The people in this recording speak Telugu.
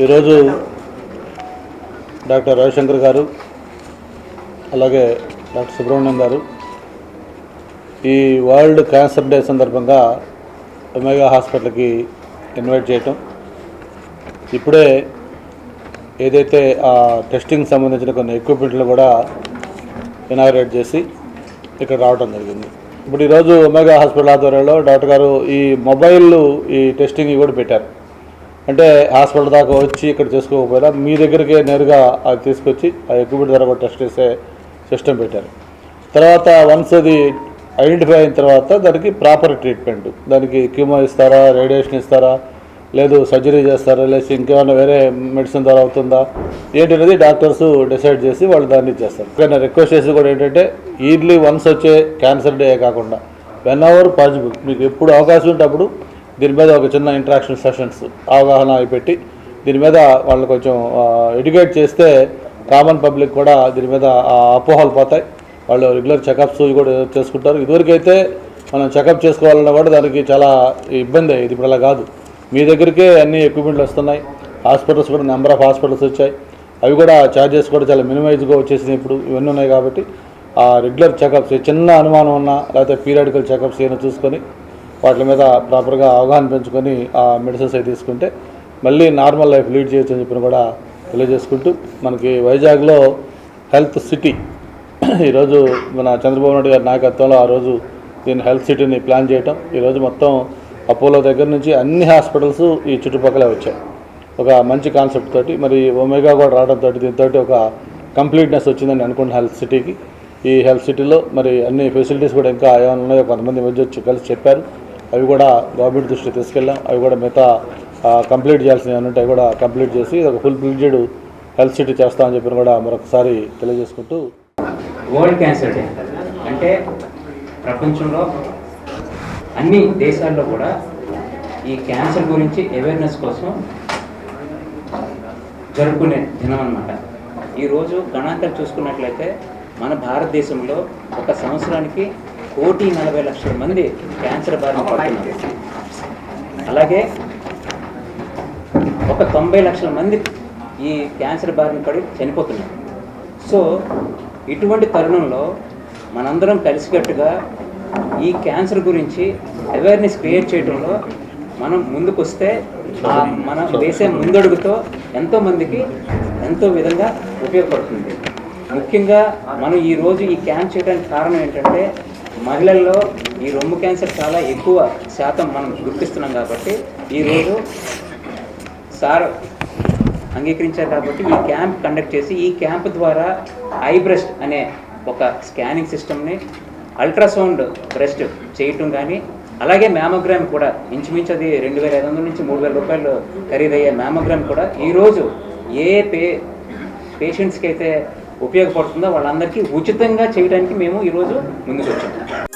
ఈరోజు డాక్టర్ రవిశంకర్ గారు అలాగే డాక్టర్ సుబ్రహ్మణ్యం గారు ఈ వరల్డ్ క్యాన్సర్ డే సందర్భంగా ఒమేగా హాస్పిటల్కి ఇన్వైట్ చేయటం. ఇప్పుడే ఏదైతే ఆ టెస్టింగ్ సంబంధించిన కొన్ని ఎక్విప్మెంట్లు కూడా ఇనాగ్రేట్ చేసి ఇక్కడ రావడం జరిగింది. ఇప్పుడు ఈరోజు ఒమేగా హాస్పిటల్ ఆధ్వర్యంలో డాక్టర్ గారు ఈ మొబైల్ ఈ టెస్టింగ్ కూడా పెట్టారు. అంటే హాస్పిటల్ దాకా వచ్చి ఇక్కడ చేసుకోకపోయినా మీ దగ్గరికే నేరుగా అది తీసుకొచ్చి ఆ ఎక్విప్మెంట్ ద్వారా కూడా టెస్ట్ చేసే సిస్టమ్ పెట్టారు. తర్వాత వన్స్ అది ఐడెంటిఫై అయిన తర్వాత దానికి ప్రాపర్ ట్రీట్మెంట్ దానికి క్యూమో ఇస్తారా రేడియేషన్ ఇస్తారా లేదు సర్జరీ చేస్తారా లేదా ఇంకేమైనా వేరే మెడిసిన్ ద్వారా అవుతుందా ఏంటి అనేది డాక్టర్స్ డిసైడ్ చేసి వాళ్ళు దాన్ని చేస్తారు. కానీ రిక్వెస్ట్ చేసి కూడా ఏంటంటే ఇయర్లీ వన్స్ వచ్చే క్యాన్సర్ డే కాకుండా వెన్ అవర్ పాసిబుల్ మీకు ఎప్పుడు అవకాశం ఉంటే అప్పుడు దీని మీద ఒక చిన్న ఇంటరాక్షన్ సెషన్స్ అవగాహన అవి పెట్టి దీని మీద వాళ్ళని కొంచెం ఎడ్యుకేట్ చేస్తే కామన్ పబ్లిక్ కూడా దీని మీద అపోహలు పోతాయి. వాళ్ళు రెగ్యులర్ చెకప్స్ కూడా చేసుకుంటారు. ఇదివరకైతే మనం చెకప్ చేసుకోవాలన్నా కూడా దానికి చాలా ఇబ్బంది అయ్యేది. ఇప్పుడు అలా కాదు. మీ దగ్గరికే అన్ని ఎక్విప్మెంట్లు వస్తున్నాయి. హాస్పిటల్స్ కూడా నెంబర్ ఆఫ్ హాస్పిటల్స్ వచ్చాయి. అవి కూడా ఛార్జెస్ కూడా చాలా మినిమైజ్గా వచ్చేసినాయి ఇప్పుడు. ఇవన్నీ ఉన్నాయి కాబట్టి ఆ రెగ్యులర్ చెకప్స్ చిన్న అనుమానం ఉన్నా లేకపోతే పీరియాడికల్ చెకప్స్ ఏమైనా చూసుకొని వాటి మీద ప్రాపర్గా అవగాహన పెంచుకొని ఆ మెడిసిన్స్ అవి తీసుకుంటే మళ్ళీ నార్మల్ లైఫ్ లీడ్ చేయొచ్చు అని చెప్పి కూడా తెలియజేసుకుంటూ మనకి వైజాగ్లో హెల్త్ సిటీ ఈరోజు మన చంద్రబాబు నాయుడు గారి నాయకత్వంలో ఆ రోజు దీన్ని హెల్త్ సిటీని ప్లాన్ చేయటం. ఈరోజు మొత్తం అపోలో దగ్గర నుంచి అన్ని హాస్పిటల్స్ ఈ చుట్టుపక్కలే వచ్చాయి. ఒక మంచి కాన్సెప్ట్ తోటి మరి ఒమేగా కూడా రావడంతో దీంతో ఒక కంప్లీట్నెస్ వచ్చిందని అనుకుంటున్న హెల్త్ సిటీకి. ఈ హెల్త్ సిటీలో మరి అన్ని ఫెసిలిటీస్ కూడా ఇంకా ఏమైనా ఉన్నాయో కొంతమంది మధ్య వచ్చి కలిసి చెప్పారు. అవి కూడా గవర్నమెంట్ దృష్టికి తీసుకెళ్ళాం. అవి కూడా మిగతా కంప్లీట్ చేయాల్సినవి ఉంటే అవి కూడా కంప్లీట్ చేసి ఒక ఫుల్ ఫ్లిడ్జెడ్ హెల్త్ సిటీ చేస్తామని చెప్పి కూడా మరొకసారి తెలియజేసుకుంటూ. వరల్డ్ క్యాన్సర్ డే అంటే ప్రపంచంలో అన్ని దేశాల్లో కూడా ఈ క్యాన్సర్ గురించి అవేర్నెస్ కోసం జరుపుకునే దినం అనమాట ఈరోజు గణాంకాలు చూసుకున్నట్లయితే మన భారతదేశంలో ఒక సంవత్సరానికి కోటి నలభై లక్షల మంది క్యాన్సర్ బారిన పడుతున్నారు. అలాగే ఒక తొంభై లక్షల మంది ఈ క్యాన్సర్ బారిన పడి చనిపోతున్నారు. సో ఇటువంటి తరుణంలో మనందరం కలిసికట్టుగా ఈ క్యాన్సర్ గురించి అవేర్నెస్ క్రియేట్ చేయడంలో మనం ముందుకు వస్తే ఆ మనం వేసే ముందడుగుతో ఎంతో మందికి ఎంతో విధంగా ఉపయోగపడుతుంది. ముఖ్యంగా మనం ఈ రోజు ఈ క్యాంప్ చేయడానికి కారణం ఏంటంటే మహిళల్లో ఈ రొమ్ము క్యాన్సర్ చాలా ఎక్కువ శాతం మనం గుర్తిస్తున్నాం కాబట్టి ఈరోజు సార్ అంగీకరించారు కాబట్టి ఈ క్యాంప్ కండక్ట్ చేసి ఈ క్యాంప్ ద్వారా ఐ బ్రెస్ట్ అనే ఒక స్కానింగ్ సిస్టమ్ని అల్ట్రాసౌండ్ బ్రెస్ట్ చేయటం కానీ అలాగే మ్యామోగ్రామ్ కూడా ఇంచుమించు అది రెండు వేల ఐదు వందల నుంచి మూడు వేల రూపాయలు ఖరీదయ్యే మ్యామోగ్రామ్ కూడా ఈరోజు ఏ పే పేషెంట్స్కి అయితే ఉపయోగపడుతుందో వాళ్ళందరికీ ఉచితంగా చేయడానికి మేము ఈరోజు ముందుకు వచ్చాము